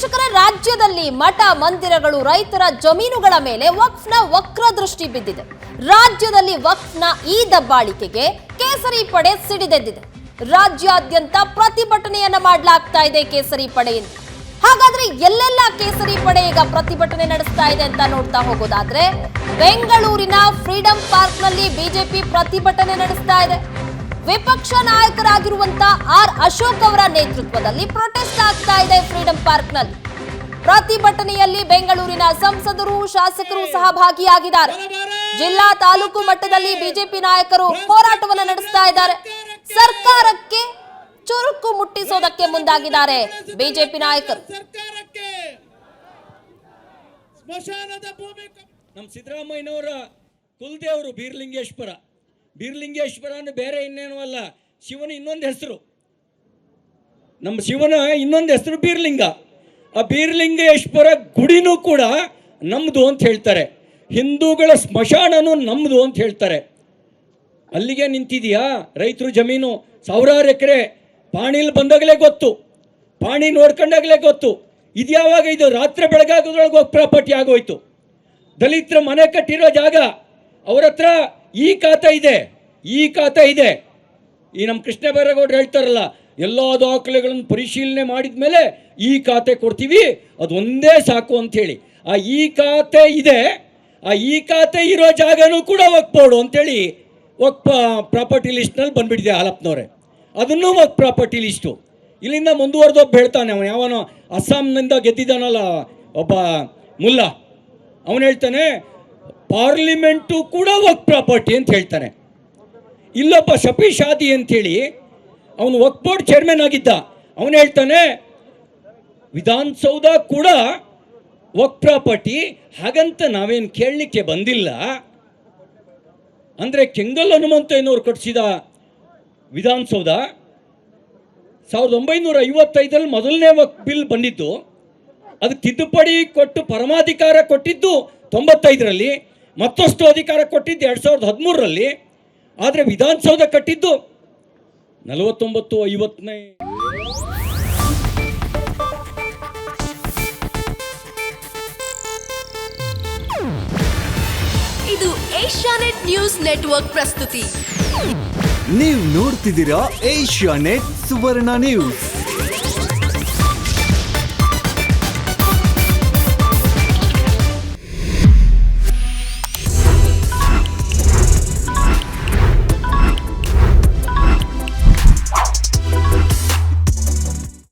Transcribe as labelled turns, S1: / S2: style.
S1: ವೀಕ್ಷಕರ, ರಾಜ್ಯದಲ್ಲಿ ಮಠ ಮಂದಿರಗಳು ರೈತರ ಜಮೀನುಗಳ ಮೇಲೆ ವಕ್ಫ್ನ ವಕ್ರ ದೃಷ್ಟಿ ಬಿದ್ದಿದೆ. ರಾಜ್ಯದಲ್ಲಿ ವಕ್ಫ್ನ ಈ ದಬ್ಬಾಳಿಕೆಗೆ ಕೇಸರಿ ಪಡೆ ಸಿಡಿದೆದ್ದಿದೆ. ರಾಜ್ಯಾದ್ಯಂತ ಪ್ರತಿಭಟನೆಯನ್ನ ಮಾಡಲಾಗ್ತಾ ಇದೆ ಕೇಸರಿ ಪಡೆಯಿಂದ. ಹಾಗಾದ್ರೆ ಎಲ್ಲೆಲ್ಲ ಕೇಸರಿ ಪಡೆ ಈಗ ಪ್ರತಿಭಟನೆ ನಡೆಸ್ತಾ ಇದೆ ಅಂತ ನೋಡ್ತಾ ಹೋಗೋದಾದ್ರೆ, ಬೆಂಗಳೂರಿನ ಫ್ರೀಡಂ ಪಾರ್ಕ್ನಲ್ಲಿ ಬಿಜೆಪಿ ಪ್ರತಿಭಟನೆ ನಡೆಸ್ತಾ ಇದೆ. ವಿಪಕ್ಷ ನಾಯಕರಾಗಿರುವಂತ ಆರ್ ಅಶೋಕ್ ಅವರ ನೇತೃತ್ವದಲ್ಲಿ ಪ್ರೊಟೆಸ್ಟ್ ಆಗ್ತಾ ಇದೆ ಫ್ರೀಡಂ ಪಾರ್ಕ್ನಲ್ಲಿ ಪ್ರತಿಭಟನೆಯಲ್ಲಿ ಬೆಂಗಳೂರಿನ ಸಂಸದರು ಶಾಸಕರು ಸಹ ಭಾಗಿಯಾಗಿದ್ದಾರೆ ಜಿಲ್ಲಾ ತಾಲೂಕು ಮಟ್ಟದಲ್ಲಿ ಬಿಜೆಪಿ ನಾಯಕರು ಹೋರಾಟವನ್ನು ನಡೆಸ್ತಾ ಇದ್ದಾರೆ. ಸರ್ಕಾರಕ್ಕೆ ಚುರುಕು ಮುಟ್ಟಿಸೋದಕ್ಕೆ ಮುಂದಾಗಿದ್ದಾರೆ ಬಿಜೆಪಿ ನಾಯಕರು.
S2: ಸರ್ಕಾರಕ್ಕೆ ಸ್ಮಶಾನದ ಭೂಮಿ
S3: ನಮ್ಮ ಸಿದ್ದರಾಮಯ್ಯನವರ ಕುಲದೇವರು ಬೀರ್ಲಿಂಗೇಶ್ವರ. ಬೀರ್ಲಿಂಗೇಶ್ವರ ಬೇರೆ ಇನ್ನೇನು ಅಲ್ಲ. ಶಿವನ ಇನ್ನೊಂದು ಹೆಸರು. ನಮ್ಮ ಶಿವನ ಇನ್ನೊಂದು ಹೆಸರು ಬೀರ್ಲಿಂಗ. ಆ ಬೀರ್ಲಿಂಗೇಶ್ವರ ಗುಡಿನೂ ಕೂಡ ನಮ್ಮದು ಅಂತ ಹೇಳ್ತಾರೆ. ಹಿಂದೂಗಳ ಸ್ಮಶಾನನೂ ನಮ್ಮದು ಅಂತ ಹೇಳ್ತಾರೆ. ಅಲ್ಲಿಗೆ ನಿಂತಿದೆಯಾ? ರೈತರು ಜಮೀನು ಸಾವಿರಾರು ಎಕರೆ ಪಾಣಿಲಿ ಬಂದಾಗಲೇ ಗೊತ್ತು. ಪಾಣಿ ನೋಡ್ಕೊಂಡಾಗಲೇ ಗೊತ್ತು. ಇದು ಯಾವಾಗ ಇದು ರಾತ್ರಿ ಬೆಳಗಾಗೋದ್ರೊಳಗೆ ಪ್ರಾಪರ್ಟಿ ಆಗೋಯ್ತು. ದಲಿತರ ಮನೆ ಕಟ್ಟಿರೋ ಜಾಗ, ಅವ್ರ ಹತ್ರ ಈ ಖಾತ ಇದೆ, ಈ ಖಾತ ಇದೆ. ಈ ನಮ್ಮ ಕೃಷ್ಣ ಬೈರೇಗೌಡರು ಹೇಳ್ತಾರಲ್ಲ, ಎಲ್ಲ ದಾಖಲೆಗಳನ್ನು ಪರಿಶೀಲನೆ ಮಾಡಿದ ಮೇಲೆ ಈ ಖಾತೆ ಕೊಡ್ತೀವಿ, ಅದು ಒಂದೇ ಸಾಕು ಅಂಥೇಳಿ ಆ ಈ ಖಾತೆ ಇದೆ, ಆ ಈ ಖಾತೆ ಇರೋ ಜಾಗನೂ ಕೂಡ ಒಕ್ಬೋಡು ಅಂತೇಳಿ ಒಕ್ ಪ್ರಾಪರ್ಟಿ ಲಿಸ್ಟ್ನಲ್ಲಿ ಬಂದುಬಿಟ್ಟಿದೆ ಹಾಲಪ್ಪನವ್ರೆ ಅದನ್ನೂ ಒಕ್ ಪ್ರಾಪರ್ಟಿ ಲಿಸ್ಟು. ಇಲ್ಲಿಂದ ಮುಂದುವರೆದೊಬ್ಬ ಹೇಳ್ತಾನೆ, ಅವನು ಯಾವನೋ ಅಸ್ಸಾಂನಿಂದ ಗೆದ್ದಿದ್ದಾನಲ್ಲ, ಒಬ್ಬ ಮುಲ್ಲ. ಅವನು ಹೇಳ್ತಾನೆ ಪಾರ್ಲಿಮೆಂಟು ಕೂಡ ವರ್ಕ್ ಪ್ರಾಪರ್ಟಿ ಅಂತ ಹೇಳ್ತಾನೆ. ಇಲ್ಲೊಬ್ಬ ಶಫಿ ಶಾದಿ ಅಂತೇಳಿ ಅವನು ವರ್ಕ್ ಬೋರ್ಡ್ ಚೇರ್ಮನ್ ಆಗಿದ್ದ. ಅವನು ಹೇಳ್ತಾನೆ, ವಿಧಾನಸೌಧ ಕೂಡ ವರ್ಕ್ ಪ್ರಾಪರ್ಟಿ, ಹಾಗಂತ ನಾವೇನು ಕೇಳಲಿಕ್ಕೆ ಬಂದಿಲ್ಲ. ಅಂದರೆ ಕೆಂಗಲ್ ಹನುಮಂತಯ್ಯನವ್ರು ಕಟ್ಟಿಸಿದ ವಿಧಾನಸೌಧ, ಸಾವಿರದ ಒಂಬೈನೂರ ಐವತ್ತೈದರಲ್ಲಿ ಮೊದಲನೇ ವಕ್ ಬಿಲ್ ಬಂದಿದ್ದು, ಅದಕ್ಕೆ ತಿದ್ದುಪಡಿ ಕೊಟ್ಟು ಪರಮಾಧಿಕಾರ ಕೊಟ್ಟಿದ್ದು ತೊಂಬತ್ತೈದರಲ್ಲಿ. ಮತ್ತಷ್ಟು ಅಧಿಕಾರ ಕೊಟ್ಟಿದ್ದು ಎರಡು ಸಾವಿರದ ಹದಿಮೂರರಲ್ಲಿ ಆದರೆ ವಿಧಾನಸೌಧ ಕಟ್ಟಿದ್ದು ನಲವತ್ತೊಂಬತ್ತು ಐವತ್ತನೇ.
S4: ಇದು ಏಷ್ಯಾನೆಟ್ ನ್ಯೂಸ್ ನೆಟ್ವರ್ಕ್ ಪ್ರಸ್ತುತಿ.
S5: ನೀವು ನೋಡ್ತಿದ್ದೀರಾ ಏಷ್ಯಾ ನೆಟ್ ಸುವರ್ಣ ನ್ಯೂಸ್.